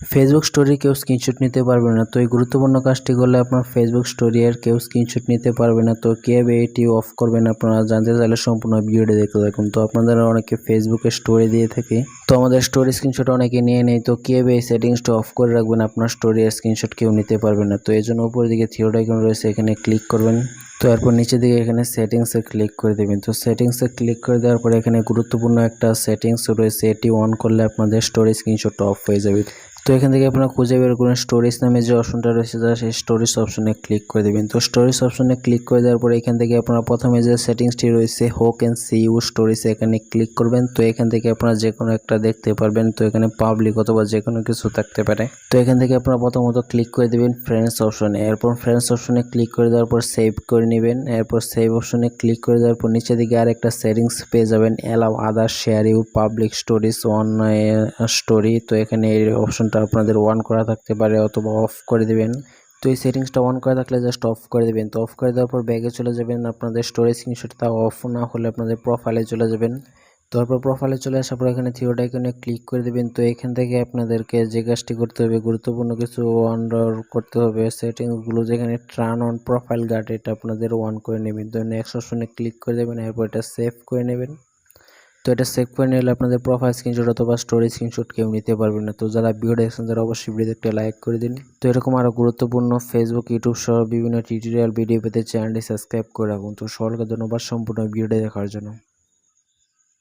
Facebook story কেউ screenshot নিতে পারবে না। তো এই গুরুত্বপূর্ণ কাজটি করলে আপনার ফেসবুক স্টোরি আর কেউ স্ক্রিনশট নিতে পারবে না। তো কীভাবে এটি অফ করবেন আপনারা জানতে চাইলে সম্পূর্ণ ভিডিওটি দেখতে থাকুন। তো আপনাদের অনেকে ফেসবুকে স্টোরি দিয়ে থাকে। তো আমাদের স্টোরি স্ক্রিনশট অনেকে নিয়ে নেই তো কীভাবে এই সেটিংসটা অফ করে রাখবেন, আপনার স্টোরি আর স্ক্রিনশট কেউ নিতে পারবে না। তো এই জন্য উপরের দিকে থিওড আইকন রয়েছে, এখানে ক্লিক করবেন। তো এরপর নিচের দিকে এখানে সেটিংসে ক্লিক করে দেবেন। তো সেটিংসে ক্লিক করে দেওয়ার পরে এখানে গুরুত্বপূর্ণ একটা সেটিংস রয়েছে। এটি অন করলে আপনাদের স্টোরি স্ক্রিনশটটা অফ হয়ে যাবে। তো এখান থেকে আপনারা খুঁজে বের করুন স্টোরেজ নামে যে অপশনটা রয়েছে, তারা সেই স্টোরেজ অপশনে ক্লিক করে দেবেন। তো স্টোরেজ অপশনে ক্লিক করে দেওয়ার পরে এখান থেকে আপনারা প্রথমে যে সেটিংসটি রয়েছে হোক অ্যান্ড সি ইউ স্টোরেজ এখানে ক্লিক করবেন। তো এখান থেকে আপনারা যে কোনো একটা দেখতে পারবেন। তো এখানে পাবলিক অথবা যে কোনো কিছু থাকতে পারে। তো এখান থেকে আপনারা প্রথমত ক্লিক করে দেবেন ফ্রেন্ডস অপশনে এরপর ফ্রেন্ডস অপশনে ক্লিক করে দেওয়ার পর সেভ করে নেবেন। এরপর সেভ অপশনে ক্লিক করে দেওয়ার পর নিচে দিকে আরেকটা সেটিংস পেয়ে যাবেন। Allow other share you public stories on story তো এখানে এই অপশনটা আপনাদের অন করা থাকতে পারে অথবা অফ করে দিবেন। তো এই সেটিংসটা অন করে থাকলে জাস্ট অফ করে দেবেন। তো অফ করে দেওয়ার পর ব্যাগে চলে যাবেন, আপনাদের স্টোরেজ স্ক্রিনশট তা অফ না হলে আপনাদের প্রোফাইলে চলে যাবেন। তারপর প্রোফাইলে চলে আসার পর এখানে থিওড আইকনে ক্লিক করে দেবেন। তো এখান থেকে আপনাদেরকে যে কাজটি করতে হবে, গুরুত্বপূর্ণ কিছু অন করতে হবে। সেটিংসগুলো যেখানে ট্রান অন প্রোফাইল গার্ড এটা আপনাদের অন করে নেবেন। তো নেক্সট অপশনে ক্লিক করে দেবেন, এরপর এটা সেভ করে নেবেন। তো এটা সেভ করে নিলে আপনাদের প্রোফাইল স্ক্রিনশট অথবা স্টোরি স্ক্রিনশট কেউ নিতে পারবে না। তো যারা ভিডিও দেখছেন তারা অবশ্যই ভিডিওতে একটা লাইক করে দিন। তো এরকম আরও গুরুত্বপূর্ণ ফেসবুক ইউটিউব সহ বিভিন্ন টিউটোরিয়াল ভিডিও পেতে চ্যানেলটি সাবস্ক্রাইব করে রাখুন। তো সকলকে ধন্যবাদ সম্পূর্ণ ভিডিওটা দেখার জন্য।